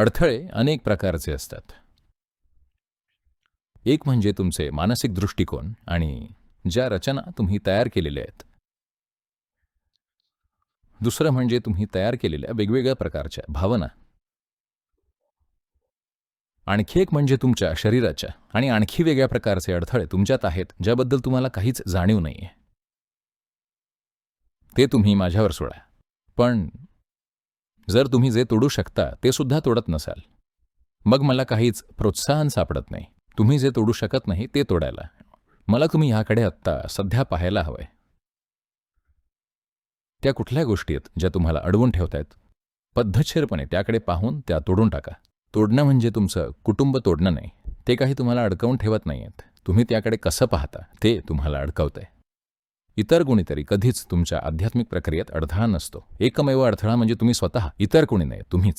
अडथळे अनेक प्रकारचे असतात. एक म्हणजे तुमचे मानसिक दृष्टिकोन आणि ज्या रचना तुम्ही तयार केलेल्या आहेत. दुसरं म्हणजे तुम्ही तयार केलेल्या वेगवेगळ्या प्रकारच्या भावना. आणखी एक म्हणजे तुमच्या शरीराच्या आणि आणखी वेगळ्या प्रकारचे अडथळे तुमच्यात आहेत ज्याबद्दल तुम्हाला काहीच जाणीव नाहीये. ते तुम्ही माझ्यावर सोडा. पण जर तुम्ही जे तोडू शकता ते सुद्धा तोडत नसाल. मग मला काहीच प्रोत्साहन सापडत नाही. तुम्ही जे तोडू शकत नाही ते तोडायला. मला तुम्ही ह्याकडे आत्ता सध्या पाहायला हवंय. त्या कुठल्या गोष्टी आहेत ज्या तुम्हाला अडवून ठेवतायत? पद्धतशीरपणे त्याकडे पाहून त्या तोडून टाका. तोडणं म्हणजे तुमचं कुटुंब तोडणं नाही. ते काही तुम्हाला अडकवून ठेवत नाहीयेत. तुम्ही त्याकडे कसं पाहता ते तुम्हाला अडकवतंय. इतर कोणीतरी कधीच तुमच्या आध्यात्मिक प्रक्रियेत अडथळा नसतो. एकमेव अडथळा म्हणजे तुम्ही स्वतः इतर कोणी नाही तुम्हीच.